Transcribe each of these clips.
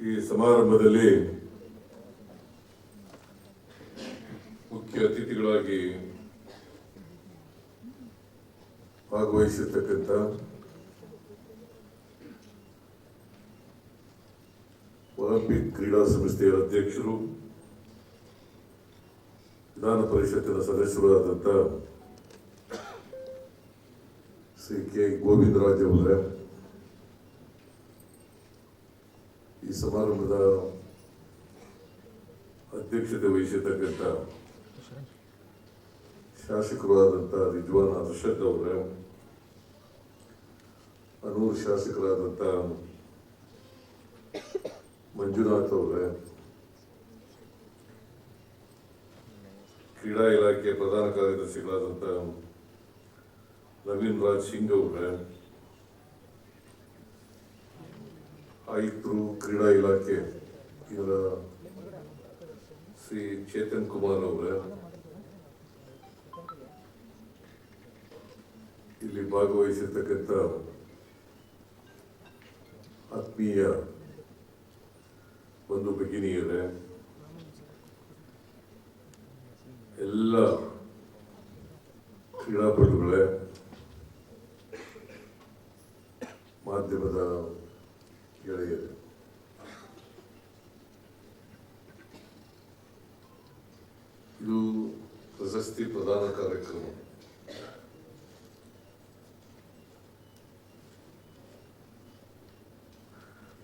ಈ ಸಮಾರಂಭದಲ್ಲಿ ಮುಖ್ಯ ಅತಿಥಿಗಳಾಗಿ ಭಾಗವಹಿಸಿರ್ತಕ್ಕಂಥ ಒಲಿಂಪಿಕ್ ಕ್ರೀಡಾ ಸಂಸ್ಥೆಯ ಅಧ್ಯಕ್ಷರು, ವಿಧಾನ ಪರಿಷತ್ತಿನ ಸದಸ್ಯರಾದಂಥ ಶ್ರೀ ಕೆ ಗೋವಿಂದರಾಜ್ ಅವರೇ ಈ ಸಮಾರಂಭದ ಅಧ್ಯಕ್ಷತೆ ವಹಿಸಿರ್ತಕ್ಕಂಥ ಶಾಸಕರು ರಿಜ್ವಾನ್ ಅರ್ಷದ್ ಅವರ, ಅನೂರು ಶಾಸಕರಾದಂಥ ಮಂಜುನಾಥ್ ಅವರ, ಕ್ರೀಡಾ ಇಲಾಖೆ ಪ್ರಧಾನ ಕಾರ್ಯದರ್ಶಿಗಳಾದಂಥ ನವೀನ್ ರಾಜ್ ಸಿಂಗ್ ಅವರೇ ಆಯುಕ್ತರು ಕ್ರೀಡಾ ಇಲಾಖೆ ಇವರ ಶ್ರೀ ಚೇತನ್ ಕುಮಾರ್ ಅವರೇ. ಇಲ್ಲಿ ಭಾಗವಹಿಸಿರ್ತಕ್ಕಂಥ ಆತ್ಮೀಯ ಒಂದು ಭಗಿನಿಯರೇ ಎಲ್ಲ ಕ್ರೀಡಾಪಟುಗಳೇ ಮಾಧ್ಯಮದ ಗೆಳೆಯರು ಇದು ಪ್ರಶಸ್ತಿ ಪ್ರದಾನ ಕಾರ್ಯಕ್ರಮ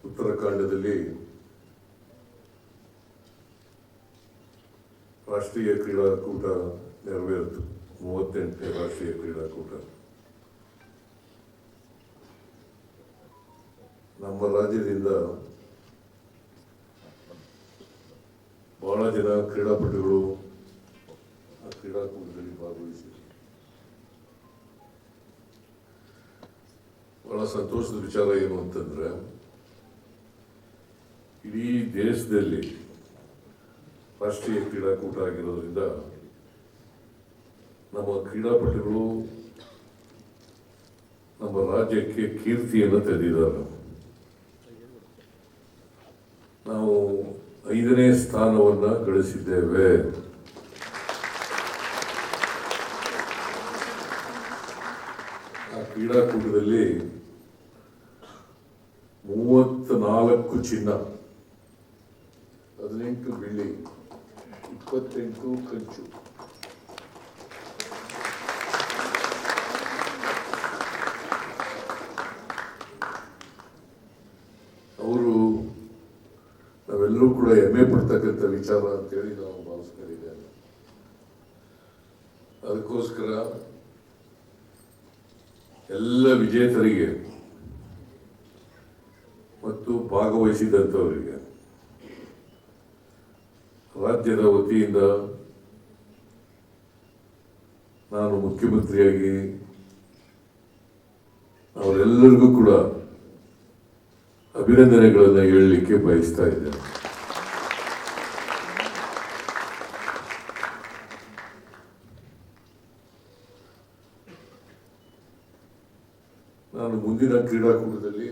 ಉತ್ತರಾಖಂಡದಲ್ಲಿ ರಾಷ್ಟ್ರೀಯ ಕ್ರೀಡಾಕೂಟ ನೆರವೇರಿತು ಮೂವತ್ತೆಂಟನೇ ರಾಷ್ಟ್ರೀಯ ಕ್ರೀಡಾಕೂಟ ನಮ್ಮ ರಾಜ್ಯದಿಂದ ಬಹಳ ಜನ ಕ್ರೀಡಾಪಟುಗಳು ಕ್ರೀಡಾಕೂಟದಲ್ಲಿ ಭಾಗವಹಿಸಿದರು ಬಹಳ ಸಂತೋಷದ ವಿಚಾರ ಏನು ಅಂತಂದ್ರೆ ಇಡೀ ದೇಶದಲ್ಲಿ ರಾಷ್ಟ್ರೀಯ ಕ್ರೀಡಾಕೂಟ ಆಗಿರೋದ್ರಿಂದ ನಮ್ಮ ಕ್ರೀಡಾಪಟುಗಳು ನಮ್ಮ ರಾಜ್ಯಕ್ಕೆ ಕೀರ್ತಿಯನ್ನು ತಂದಿದ್ದಾರೆ ನಾವು ಐದನೇ ಸ್ಥಾನವನ್ನ ಗಳಿಸಿದ್ದೇವೆ ಆ ಕ್ರೀಡಾಕೂಟದಲ್ಲಿ ಮೂವತ್ನಾಲ್ಕು ಚಿನ್ನ, ಹದಿನೆಂಟು ಬೆಳ್ಳಿ, ಇಪ್ಪತ್ತೆಂಟು ಕಂಚು. ಅವರು ನಾವೆಲ್ಲರೂ ಕೂಡ ಹೆಮ್ಮೆ ಪಡ್ತಕ್ಕಂಥ ವಿಚಾರ ಅಂತೇಳಿ ನಾವು ಭಾವಿಸ್ಕೊಂಡಿದ್ದೇವೆ. ಅದಕ್ಕೋಸ್ಕರ ಎಲ್ಲ ವಿಜೇತರಿಗೆ ಮತ್ತು ಭಾಗವಹಿಸಿದಂಥವರಿಗೆ ರಾಜ್ಯದ ವತಿಯಿಂದ ನಾನು ಮುಖ್ಯಮಂತ್ರಿಯಾಗಿ ಅವರೆಲ್ಲರಿಗೂ ಕೂಡ ಅಭಿನಂದನೆಗಳನ್ನು ಹೇಳಲಿಕ್ಕೆ ಬಯಸ್ತಾ ಇದ್ದೇನೆ ನಾನು ಮುಂದಿನ ಕ್ರೀಡಾಕೂಟದಲ್ಲಿ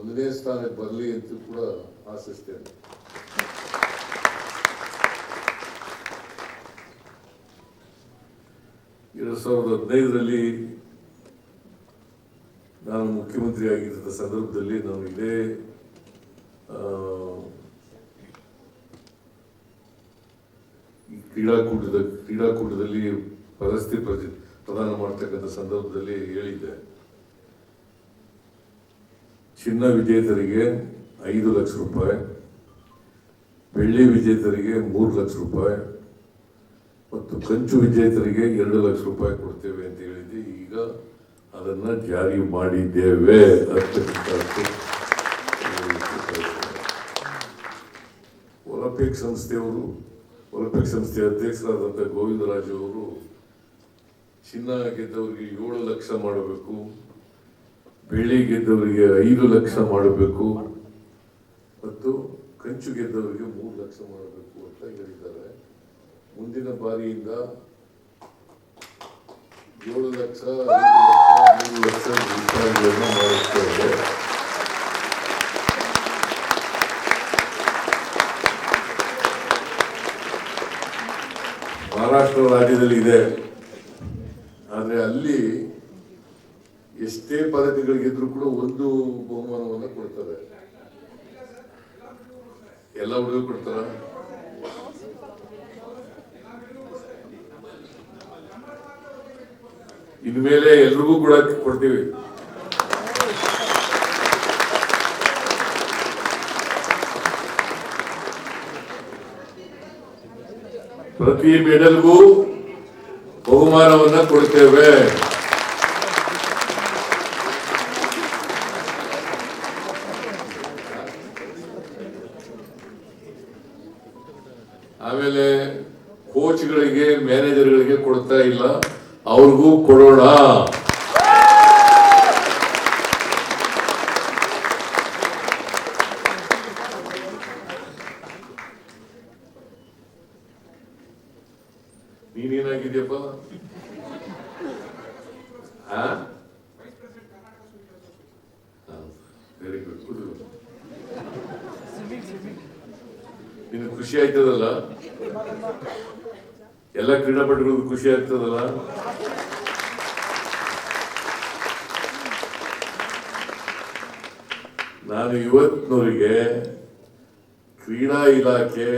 ಒಂದನೇ ಸ್ಥಾನಕ್ಕೆ ಬರಲಿ ಅಂತ ಕೂಡ ಆಶಿಸ್ತೇನೆ. ಎರಡ್ ಸಾವಿರದ ಹದಿನೈದರಲ್ಲಿ ನಾನು ಮುಖ್ಯಮಂತ್ರಿ ಆಗಿದ್ದ ಸಂದರ್ಭದಲ್ಲಿ ನಾನು ಇದೇ ಕ್ರೀಡಾಕೂಟದ, ಕ್ರೀಡಾಕೂಟದಲ್ಲಿ ಪ್ರಶಸ್ತಿ ಪ್ರತಿ- ಪ್ರದಾನ ಮಾಡ್ತಕ್ಕಂಥ ಸಂದರ್ಭದಲ್ಲಿ ಹೇಳಿದ್ದೆ. ಚಿನ್ನ ವಿಜೇತರಿಗೆ ಐದು ಲಕ್ಷ ರೂಪಾಯಿ, ಬೆಳ್ಳಿ ವಿಜೇತರಿಗೆ ಮೂರು ಲಕ್ಷ ರೂಪಾಯಿ ಮತ್ತು ಕಂಚು ವಿಜೇತರಿಗೆ ಎರಡು ಲಕ್ಷ ರೂಪಾಯಿ ಕೊಡ್ತೇವೆ ಅಂತ ಹೇಳಿದ್ದೆ. ಈಗ ಅದನ್ನ ಜಾರಿ ಮಾಡಿದ್ದೇವೆ ಒಲಿಂಪಿಕ್ ಸಂಸ್ಥೆಯವರು, ಒಲಿಂಪಿಕ್ ಸಂಸ್ಥೆಯ ಅಧ್ಯಕ್ಷರಾದಂಥ ಗೋವಿಂದರಾಜು ಅವರು ಚಿನ್ನ ಗೆದ್ದವರಿಗೆ ಏಳು ಲಕ್ಷ ಮಾಡಬೇಕು, ಬೆಳ್ಳಿ ಗೆದ್ದವರಿಗೆ ಐದು ಲಕ್ಷ ಮಾಡಬೇಕು ಮತ್ತು ಕಂಚು ಗೆದ್ದವರಿಗೆ ಮೂರು ಲಕ್ಷ ಮಾಡಬೇಕು ಅಂತ ಹೇಳಿದ್ದಾರೆ. ಮುಂದಿನ ಬಾರಿಯಿಂದ ಏಳು ಲಕ್ಷ, ಐದು ಲಕ್ಷ, ಮೂರು ಲಕ್ಷ ಮಹಾರಾಷ್ಟ್ರ ರಾಜ್ಯದಲ್ಲಿ ಇದೆ. ಪದಕಗಳಿಗಿದ್ರು ಕೂಡ ಒಂದು ಬಹುಮಾನವನ್ನು ಕೊಡ್ತಾರೆ ಎಲ್ಲ ಹುಡುಗರು ಕೊಡ್ತಾರ? ಇನ್ಮೇಲೆ ಎಲ್ರಿಗೂ ಕೂಡ ಕೊಡ್ತೀವಿ. ಪ್ರತಿ ಮೆಡಲ್ಗೂ ಬಹುಮಾನವನ್ನ ಕೊಡ್ತೇವೆ ಆಮೇಲೆ ಕೋಚ್ಗಳಿಗೆ ಮ್ಯಾನೇಜರ್ಗಳಿಗೆ ಕೊಡ್ತಾ ಇಲ್ಲ ಅವ್ರಿಗೂ ಕೊಡೋಣ ನೀನೇನಾಗಿದ್ಯಪ್ಪ? ವೆರಿ ಗುಡ್ ಗುಡ್ ನಿನ್ ಖುಷಿ ಆಯ್ತದಲ್ಲ? ಎಲ್ಲ ಕ್ರೀಡಾಪಟುಗಳಿಗೂ ಖುಷಿ ಆಗ್ತದಲ್ಲ? ನಾನು ಇವತ್ತಿನವರಿಗೆ ಕ್ರೀಡಾ ಇಲಾಖೆ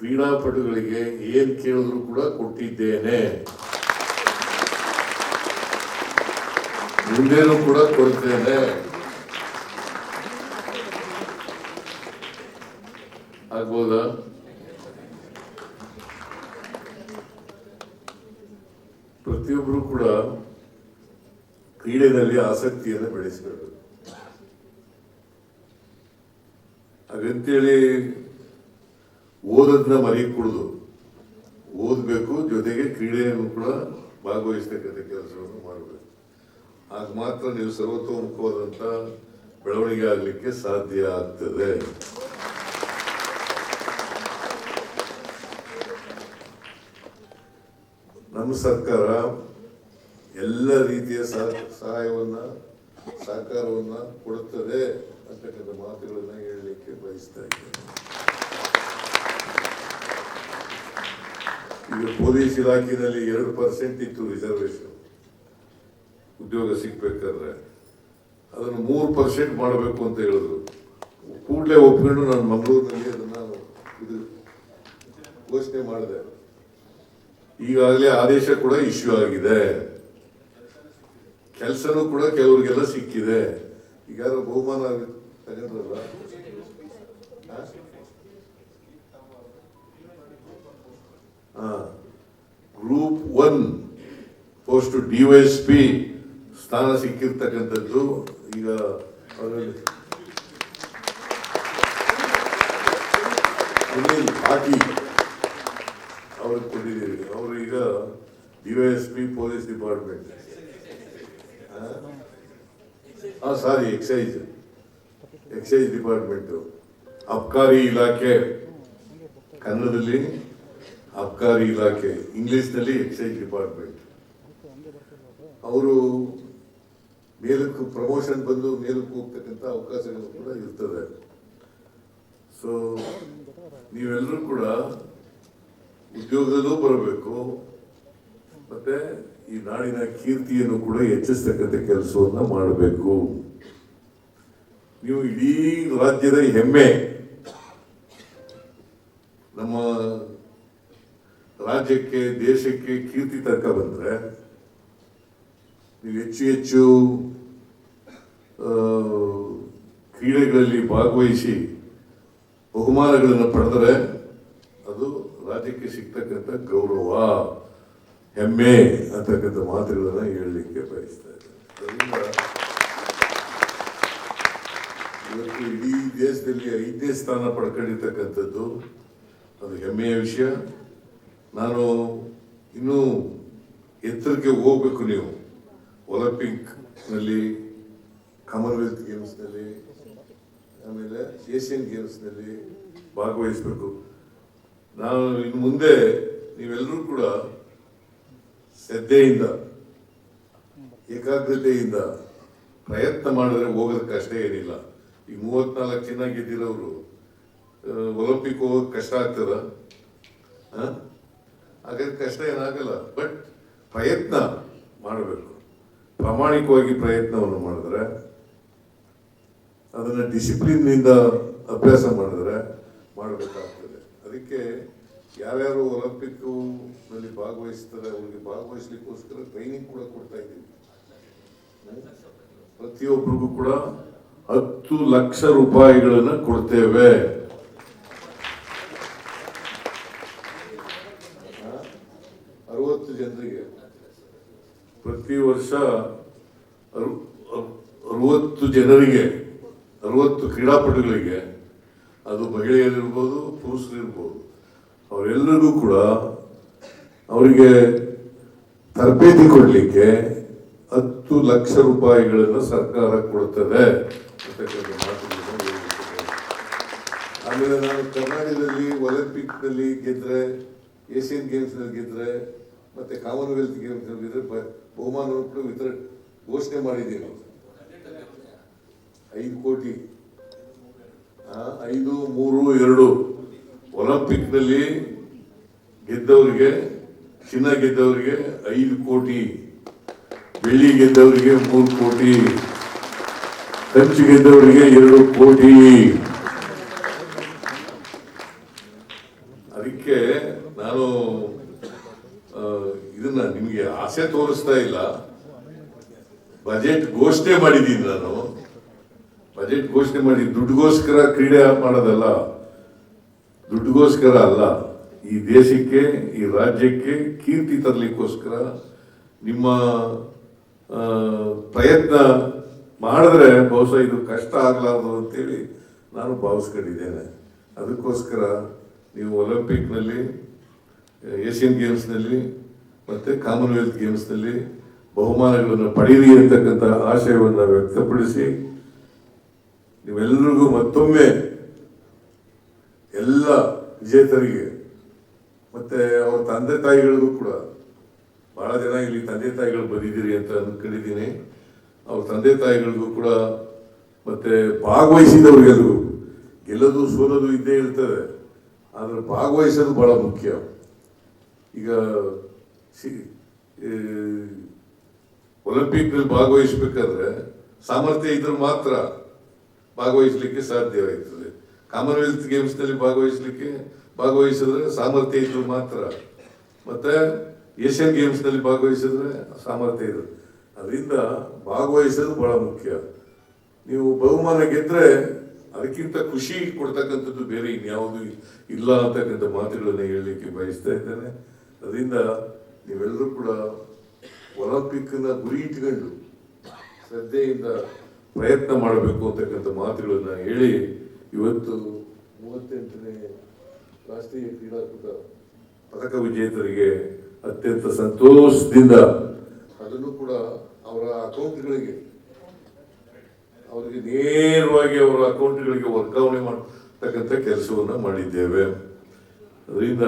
ಕ್ರೀಡಾಪಟುಗಳಿಗೆ ಏನು ಕೇಳಿದ್ರು ಕೂಡ ಕೊಟ್ಟಿದ್ದೇನೆ. ಮುಂದೇನು ಕೂಡ ಕೊಡ್ತೇನೆ. ಆಗ್ಬೋದಾ? ಪ್ರತಿಯೊಬ್ಬರು ಕೂಡ ಕ್ರೀಡೆಯಲ್ಲಿ ಆಸಕ್ತಿಯನ್ನು ಬೆಳೆಸಬೇಕು ಹಾಗಂತೇಳಿ ಓದೋದನ್ನ ಮರಿ ಕುಡಿದು. ಓದಬೇಕು, ಜೊತೆಗೆ ಕ್ರೀಡೆಯನ್ನು ಕೂಡ ಭಾಗವಹಿಸ್ತಕ್ಕಂಥ ಕೆಲಸವನ್ನು ಮಾಡಬೇಕು. ಆಗ ಮಾತ್ರ ನೀವು ಸರ್ವತೋಮುಖವಾದಂಥ ಬೆಳವಣಿಗೆ ಆಗಲಿಕ್ಕೆ ಸಾಧ್ಯ ಆಗ್ತದೆ. ನಮ್ಮ ಸರ್ಕಾರ ಎಲ್ಲ ರೀತಿಯ ಸಹ- ಸಹಾಯವನ್ನ, ಸಹಕಾರವನ್ನ ಕೊಡುತ್ತದೆ ಅಂತಕ್ಕಂಥ ಮಾತುಗಳನ್ನ ಹೇಳಲಿಕ್ಕೆ ಬಯಸ್ತಾ ಇದ್ದೇನೆ. ಈಗ ಪೊಲೀಸ್ ಇಲಾಖೆಯಲ್ಲಿ ಎರಡು ಪರ್ಸೆಂಟ್ ಇತ್ತು ರಿಸರ್ವೇಶನ್ ಉದ್ಯೋಗ ಸಿಗ್ಬೇಕಾದ್ರೆ ಅದನ್ನು ಮೂರು ಪರ್ಸೆಂಟ್ ಮಾಡಬೇಕು ಅಂತ ಹೇಳಿದ್ರು. ಕೂಡಲೇ ಒಪ್ಕೊಂಡು ನಾನು ಮಂಗಳೂರಿನಲ್ಲಿ ಅದನ್ನು ಇದು ಘೋಷಣೆ ಮಾಡಿದೆ. ಈಗಾಗಲೇ ಆದೇಶ ಕೂಡ ಇಶ್ಯೂ ಆಗಿದೆ. ಕೆಲಸನೂ ಕೂಡ ಕೆಲವರಿಗೆಲ್ಲ ಸಿಕ್ಕಿದೆ. ಈಗ ಬಹುಮಾನ ತಗೊಂಡ್ರಲ್ಲ? ಗ್ರೂಪ್ ಒನ್ ಪೋಸ್ಟ್ ಡಿವೈಎಸ್ಪಿ ಸ್ಥಾನ ಸಿಕ್ಕಿರ್ತಕ್ಕಂಥದ್ದು ಈಗ ಸುನೀಲ್ ಪಾಟೀಲ್ ಅವ್ರಿಗೆ ಕೊಟ್ಟಿದ್ದೀವಿ. ಅವರು ಈಗ ಡಿವೈಎಸ್ಪಿ ಪೊಲೀಸ್ ಡಿಪಾರ್ಟ್ಮೆಂಟ್ ಹಾಂ ಸಾರಿ ಎಕ್ಸೈಸ್ ಎಕ್ಸೈಸ್ ಡಿಪಾರ್ಟ್ಮೆಂಟು ಅಬ್ಕಾರಿ ಇಲಾಖೆ. ಕನ್ನಡದಲ್ಲಿ ಅಬ್ಕಾರಿ ಇಲಾಖೆ, ಇಂಗ್ಲಿಷ್ನಲ್ಲಿ ಎಕ್ಸೈಸ್ ಡಿಪಾರ್ಟ್ಮೆಂಟ್. ಅವರು ಮೇಲಕ್ಕೂ ಪ್ರಮೋಷನ್ ಬಂದು ಮೇಲಕ್ಕೆ ಹೋಗ್ತಕ್ಕಂಥ ಅವಕಾಶಗಳು ಕೂಡ ಇರ್ತದೆ. ಸೊ ನೀವೆಲ್ಲರೂ ಕೂಡ ಉದ್ಯೋಗದಲ್ಲೂ ಬರಬೇಕು, ಮತ್ತೆ ಈ ನಾಡಿನ ಕೀರ್ತಿಯನ್ನು ಕೂಡ ಹೆಚ್ಚಿಸ್ತಕ್ಕಂಥ ಕೆಲಸವನ್ನು ಮಾಡಬೇಕು. ನೀವು ಇಡೀ ರಾಜ್ಯದ ಹೆಮ್ಮೆ ನಮ್ಮ ರಾಜ್ಯಕ್ಕೆ, ದೇಶಕ್ಕೆ ಕೀರ್ತಿ ತರ್ಕ ಬಂದ್ರೆ ನೀವು ಹೆಚ್ಚು ಹೆಚ್ಚು ಕ್ರೀಡೆಗಳಲ್ಲಿ ಭಾಗವಹಿಸಿ ಬಹುಮಾನಗಳನ್ನು ಪಡೆದರೆ ಅದು ರಾಜ್ಯಕ್ಕೆ ಸಿಗ್ತಕ್ಕಂಥ ಗೌರವ, ಹೆಮ್ಮೆ ಅಂತಕ್ಕಂಥ ಮಾತುಗಳನ್ನು ಹೇಳಲಿಕ್ಕೆ ಬಯಸ್ತಾ ಇದ್ದಾರೆ ಇವತ್ತು ಇಡೀ ದೇಶದಲ್ಲಿ ಐದನೇ ಸ್ಥಾನ ಪಡ್ಕೊಂಡಿರ್ತಕ್ಕಂಥದ್ದು ಅದು ಹೆಮ್ಮೆಯ ವಿಷಯ. ನಾನು ಇನ್ನೂ ಎತ್ತರಕ್ಕೆ ಹೋಗ್ಬೇಕು ನೀವು. ಒಲಿಂಪಿಕ್ನಲ್ಲಿ ಕಾಮನ್ವೆಲ್ತ್ ಗೇಮ್ಸ್ನಲ್ಲಿ ಆಮೇಲೆ ಏಷ್ಯನ್ ಗೇಮ್ಸ್ನಲ್ಲಿ ಭಾಗವಹಿಸಬೇಕು. ನಾನು ಇನ್ನು ಮುಂದೆ ನೀವೆಲ್ಲರೂ ಕೂಡ ಶ್ರದ್ಧೆಯಿಂದ, ಏಕಾಗ್ರತೆಯಿಂದ ಪ್ರಯತ್ನ ಮಾಡಿದ್ರೆ ಹೋಗೋದಕ್ಕೆ ಕಷ್ಟ ಏನಿಲ್ಲ. ಈ ಮೂವತ್ನಾಲ್ಕು ಚಿನ್ನ ಗೆದ್ದಿರೋರು ಒಲಂಪಿಕ್ ಒಲಿಂಪಿಕ್ ಹೋಗೋಕೆ ಕಷ್ಟ ಆಗ್ತದ? ಹಾಗಾದ್ರೆ ಕಷ್ಟ ಏನಾಗಲ್ಲ. ಬಟ್ ಪ್ರಯತ್ನ ಮಾಡಬೇಕು. ಪ್ರಾಮಾಣಿಕವಾಗಿ ಪ್ರಯತ್ನವನ್ನು ಮಾಡಿದ್ರೆ, ಅದನ್ನು ಡಿಸಿಪ್ಲಿನ್ನಿಂದ ಅಭ್ಯಾಸ ಮಾಡಿದ್ರೆ ಮಾಡಬೇಕಾಗ್ತದೆ. ಅದಕ್ಕೆ ಯಾರ್ಯಾರು ಒಲಿಂಪಿಕ್ನಲ್ಲಿ ಭಾಗವಹಿಸ್ತಾರೆ, ಅವರಿಗೆ ಭಾಗವಹಿಸ್ಲಿಕ್ಕೋಸ್ಕರ ಟ್ರೈನಿಂಗ್ ಕೂಡ ಕೊಡ್ತಾ ಇದ್ದೀವಿ. ಪ್ರತಿಯೊಬ್ಬರಿಗೂ ಕೂಡ ಹತ್ತು ಲಕ್ಷ ರೂಪಾಯಿಗಳನ್ನು ಕೊಡ್ತೇವೆ ಅರವತ್ತು ಜನರಿಗೆ ಪ್ರತಿ ವರ್ಷ ಅರು- ಅರು- ಅರವತ್ತು ಜನರಿಗೆ, ಅರವತ್ತು ಕ್ರೀಡಾಪಟುಗಳಿಗೆ, ಅದು ಮಹಿಳೆಯರಿರ್ಬೋದು, ಪುರುಷರಿರ್ಬೋದು, ಅವರೆಲ್ಲರಿಗೂ ಕೂಡ ಅವರಿಗೆ ತರಬೇತಿ ಕೊಡಲಿಕ್ಕೆ ಹತ್ತು ಲಕ್ಷ ರೂಪಾಯಿಗಳನ್ನು ಸರ್ಕಾರ ಕೊಡುತ್ತದೆ. ಆಮೇಲೆ ನಾನು ಕರ್ನಾಟಕದಲ್ಲಿ ಒಲಿಂಪಿಕ್ನಲ್ಲಿ ಗೆದ್ದರೆ ಏಷ್ಯನ್ ಗೇಮ್ಸ್ನಲ್ಲಿ ಗೆದ್ರೆ ಮತ್ತೆ ಕಾಮನ್ವೆಲ್ತ್ ಗೇಮ್ಸ್ ಬಹುಮಾನವನ್ನು ವಿತರ ಘೋಷಣೆ ಮಾಡಿದ್ದೇವೆ ಐದು ಕೋಟಿ. ಐದು, ಮೂರು, ಎರಡು. ಒಲಿಂಪಿಕ್ನಲ್ಲಿ ಗೆದ್ದವರಿಗೆ, ಚಿನ್ನ ಗೆದ್ದವರಿಗೆ ಐದು ಕೋಟಿ. ಬೆಳ್ಳಿ ಗೆದ್ದವರಿಗೆ ಮೂರು ಕೋಟಿ. ಕಂಚು ಗೆದ್ದವರಿಗೆ ಎರಡು ಕೋಟಿ ಅದಕ್ಕೆ ನಾನು ಆ, ಇದನ್ನ ನಿಮಗೆ ಆಸೆ ತೋರಿಸ್ತಾ ಇಲ್ಲ. ಬಜೆಟ್ ಘೋಷಣೆ ಮಾಡಿದ್ದೀನಿ ನಾನು. ಬಜೆಟ್ ಘೋಷಣೆ ಮಾಡಿ ದುಡ್ಡುಗೋಸ್ಕರ ಕ್ರೀಡೆ ಮಾಡೋದಲ್ಲ, ದುಡ್ಡುಗೋಸ್ಕರ ಅಲ್ಲ, ಈ ದೇಶಕ್ಕೆ, ಈ ರಾಜ್ಯಕ್ಕೆ ಕೀರ್ತಿ ತರಲಿಕ್ಕೋಸ್ಕರ ನಿಮ್ಮ ಪ್ರಯತ್ನ ಮಾಡಿದ್ರೆ ಬಹುಶಃ ಇದು ಕಷ್ಟ ಆಗಲಾರದು ಅಂತೇಳಿ ನಾನು ಭಾವಿಸ್ಕೊಂಡಿದ್ದೇನೆ. ಅದಕ್ಕೋಸ್ಕರ ನೀವು ಒಲಿಂಪಿಕ್ನಲ್ಲಿ, ಏಷ್ಯನ್ ಗೇಮ್ಸ್ನಲ್ಲಿ ಮತ್ತೆ ಕಾಮನ್ವೆಲ್ತ್ ಗೇಮ್ಸ್ನಲ್ಲಿ ಬಹುಮಾನಗಳನ್ನು ಪಡೀರಿ ಅಂತಕ್ಕಂಥ ಆಶಯವನ್ನು ವ್ಯಕ್ತಪಡಿಸಿ ನೀವೆಲ್ಲರಿಗೂ ಮತ್ತೊಮ್ಮೆ ಎಲ್ಲ ವಿಜೇತರಿಗೆ, ಮತ್ತೆ ಅವ್ರ ತಂದೆ ತಾಯಿಗಳಿಗೂ ಕೂಡ ಬಹಳ ಜನ ಇಲ್ಲಿ ತಂದೆ ತಾಯಿಗಳು ಬಂದಿದ್ದೀರಿ ಅಂತ ಅಂದ್ಕೊಂಡಿದ್ದೀನಿ ಅವ್ರ ತಂದೆ ತಾಯಿಗಳಿಗೂ ಕೂಡ ಮತ್ತೆ ಭಾಗವಹಿಸಿದವ್ರಿಗೆಲ್ಲರಿಗೂ ಗೆಲ್ಲೋದು ಸೋಲೋದು ಇದ್ದೇ ಇರ್ತದೆ, ಆದರೆ ಭಾಗವಹಿಸೋದು ಬಹಳ ಮುಖ್ಯ. ಈಗ ಒಲಿಂಪಿಕ್ನಲ್ಲಿ ಭಾಗವಹಿಸಬೇಕಾದ್ರೆ ಸಾಮರ್ಥ್ಯ ಇದ್ರೆ ಮಾತ್ರ ಭಾಗವಹಿಸಲಿಕ್ಕೆ ಸಾಧ್ಯವಾಗ್ತದೆ. ಕಾಮನ್ವೆಲ್ತ್ ಗೇಮ್ಸ್ನಲ್ಲಿ ಭಾಗವಹಿಸಲಿಕ್ಕೆ ಭಾಗವಹಿಸಿದ್ರೆ ಸಾಮರ್ಥ್ಯ ಇದ್ರೆ ಮಾತ್ರ. ಮತ್ತೆ ಏಷ್ಯನ್ ಗೇಮ್ಸ್ನಲ್ಲಿ ಭಾಗವಹಿಸಿದ್ರೆ ಸಾಮರ್ಥ್ಯ ಇದೆ ಅದರಿಂದ ಭಾಗವಹಿಸೋದು ಬಹಳ ಮುಖ್ಯ. ನೀವು ಬಹುಮಾನ ಗೆದ್ರೆ ಅದಕ್ಕಿಂತ ಖುಷಿ ಕೊಡ್ತಕ್ಕಂಥದ್ದು ಬೇರೆ ಇನ್ಯಾವುದು ಇಲ್ಲ ಅಂತಕ್ಕಂಥ ಮಾತುಗಳನ್ನು ಹೇಳಲಿಕ್ಕೆ ಬಯಸ್ತಾ ಇದ್ದೇನೆ. ಅದರಿಂದ ನೀವೆಲ್ಲರೂ ಕೂಡ ಒಲಿಂಪಿಕ್ನ ಗುರಿ ಇಟ್ಕೊಂಡು ಶ್ರದ್ಧೆಯಿಂದ ಪ್ರಯತ್ನ ಮಾಡಬೇಕು ಅಂತಕ್ಕಂಥ ಮಾತುಗಳನ್ನು ಹೇಳಿ ಇವತ್ತು ಮೂವತ್ತೆಂಟನೇ ರಾಷ್ಟ್ರೀಯ ಕ್ರೀಡಾಕೂಟ ಪದಕ ವಿಜೇತರಿಗೆ ಅತ್ಯಂತ ಸಂತೋಷದಿಂದ ಅದನ್ನು ಕೂಡ ಅವರ ಅಕೌಂಟ್ಗಳಿಗೆ ಅವರಿಗೆ ನೇರವಾಗಿ ಅವರ ಅಕೌಂಟ್ಗಳಿಗೆ ವರ್ಗಾವಣೆ ಮಾಡತಕ್ಕಂಥ ಕೆಲಸವನ್ನು ಮಾಡಿದ್ದೇವೆ. ಅದರಿಂದ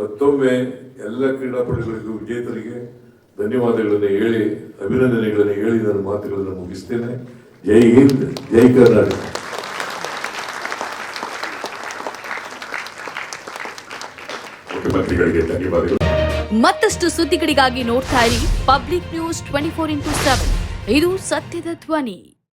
ಮತ್ತೊಮ್ಮೆ ಎಲ್ಲ ಕ್ರೀಡಾಪಟುಗಳಿಗೂ ವಿಜೇತರಿಗೆ ಧನ್ಯವಾದಗಳನ್ನು ಹೇಳಿ ಅಭಿನಂದನೆಗಳನ್ನು ಹೇಳಿ ನನ್ನ ಮಾತುಗಳನ್ನು ಮುಗಿಸ್ತೇನೆ. ಜೈ ಹಿಂದ್ ಜೈ ಕರ್ನಾಟಕ. ಮುಖ್ಯಮಂತ್ರಿಗಳಿಗೆ ಧನ್ಯವಾದಗಳು. ಮತ್ತಷ್ಟು ಸುದ್ದಿಗಳಿಗಾಗಿ ನೋಡ್ತಾ ಇರಿ public news twenty four into seven. ಇದು ಸತ್ಯದ ಧ್ವನಿ.